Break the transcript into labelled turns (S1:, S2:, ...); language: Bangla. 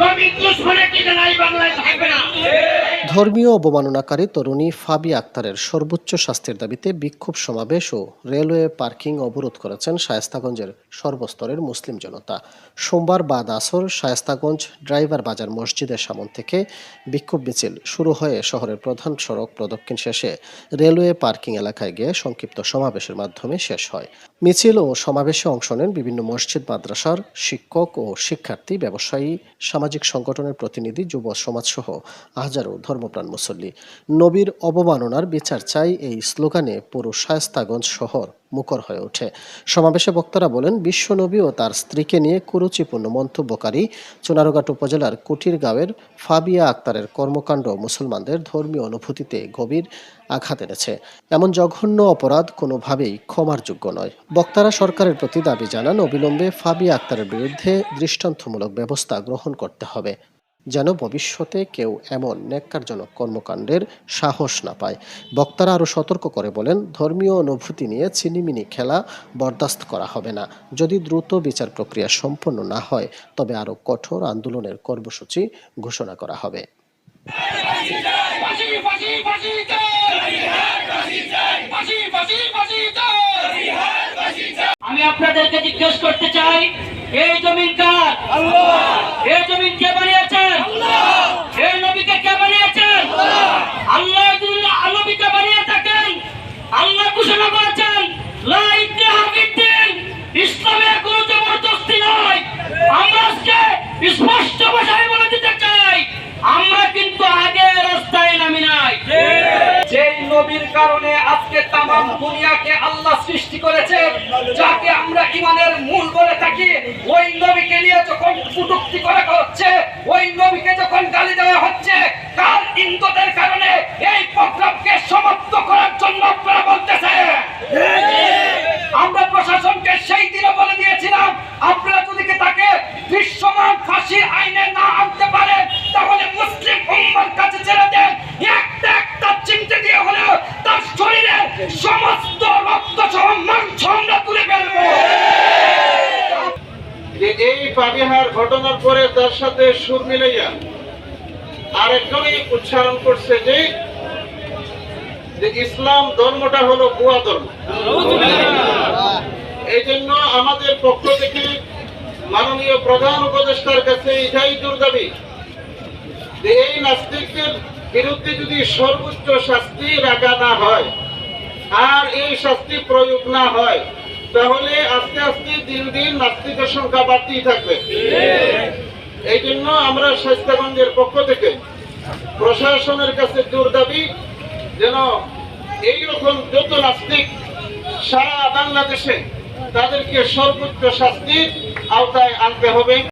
S1: নবীন দুশ্মনের ঠিকানা এই বাংলায় থাকবে না?
S2: ধর্মীয় অবমাননাকারী তরুণী ফাবি আক্তারের সর্বোচ্চ শাস্তির দাবিতে বিক্ষোভ সমাবেশ ও রেলওয়ে পার্কিং অবরোধ করেছেন শায়েস্তাগঞ্জের সর্বস্তরের মুসলিম জনতা। সোমবার বাদ আসর শায়েস্তাগঞ্জ ড্রাইভার বাজার মসজিদের সামন থেকে বিক্ষোভ মিছিল শুরু হয়ে শহরের প্রধান সড়ক প্রদক্ষিণ শেষে রেলওয়ে পার্কিং এলাকায় গিয়ে সংক্ষিপ্ত সমাবেশের মাধ্যমে শেষ হয়। মিছিল ও সমাবেশে অংশ নেন বিভিন্ন মসজিদ, মাদ্রাসার শিক্ষক ও শিক্ষার্থী, ব্যবসায়ী, সামাজিক সংগঠনের প্রতিনিধি, যুব সমাজসহ হাজারো ধর্মপ্রাণ মুসল্লি। নবীর অবমাননার বিচার চাই এই স্লোগানে পুরো শায়স্তাগঞ্জ শহর মুখর হয়ে ওঠে। সমাবেশে বক্তারা বলেন বিশ্বনবী ও তার স্ত্রীকে নিয়ে কুরুচিপূর্ণ মন্তব্যকারী চুনারুঘাট উপজেলার কুটির গাঁয়ের ফাবিয়া আক্তারের কর্মকাণ্ড মুসলমানদের ধর্মীয় অনুভূতিতে গভীর আঘাত এনেছে। এমন জঘন্য অপরাধ কোনোভাবেই ক্ষমার যোগ্য নয়। বক্তারা সরকারের প্রতি দাবি জানান, অবিলম্বে ফাবিয়া আক্তারের বিরুদ্ধে দৃষ্টান্তমূলক ব্যবস্থা গ্রহণ করতে হবে। যেন ভবিষ্যতে কেউ এমন ন্যাক্কারজনক কর্মকাণ্ডের সাহস না পায়। বক্তারা আরও সতর্ক করে বলেন, ধর্মীয় অনুভূতি নিয়ে চিনিমিনি খেলা বরদাস্ত করা হবে না। যদি দ্রুত বিচার প্রক্রিয়া সম্পন্ন না হয়, তবে আরও কঠোর আন্দোলনের কর্মসূচি ঘোষণা করা হবে।
S1: আমি আপনাদেরকে জিজ্ঞেস করতে চাই, এই জমিন কার এই জমিন কে বানিয়েছেন এই নবীকে কে বানিয়েছেন আল্লাহ যদি নবীকে বানিয়ে থাকেন আল্লাহ ঘোষণা করেছেন লা ইক্রাহা ফিদ্দিন। ইসলামে কোনো জবরদস্তি নয় আমরা আজকে স্পষ্ট ভাষায় বলে দিতে চাই আমরা কিন্তু আগে রাস্তায় নামি নাই যেই নবীর কারণে আজকে তামাম দুনিয়াকে আল্লাহ সৃষ্টি করেছে, যাকে আমরা ইমানের মূল বলে থাকি। ওই নবীকে নিয়ে যখন কুটুক্তি করা হচ্ছে, ওই নবীকে যখন গালি দেওয়া হচ্ছে কার ইন্দোদের কারণে এই প্রোগ্রামকে সমাপ্ত করার জন্য আপনারা বলতেছেন
S3: যে পাবিহার ঘটনার পরে তার সাথে সুর মিলাইয়া আরেকজনই উচ্চারণ করছে যে ইসলাম ধর্মটা হলো বুয়া ধর্ম। এই জন্য আমাদের পক্ষ থেকে মাননীয় প্রধান উপদেষ্টার কাছে এটাই জোর দাবি যে এই নাস্তিকদের বিরুদ্ধে যদি সর্বোচ্চ শাস্তি রাখা না হয়, আর এই শাস্তি প্রয়োগ না হয় তাহলে আস্তে আস্তে দিন দিন নাস্তিকের সংখ্যা বাড়তেই থাকবে। এই জন্য আমরা স্বাস্থ্যগঞ্জের পক্ষ থেকে প্রশাসনের কাছে জোর দাবি যেন এইরকম যত নাস্তিক সারা বাংলাদেশে তাদেরকে সর্বোচ্চ শাস্তির আওতায় আনতে হবে।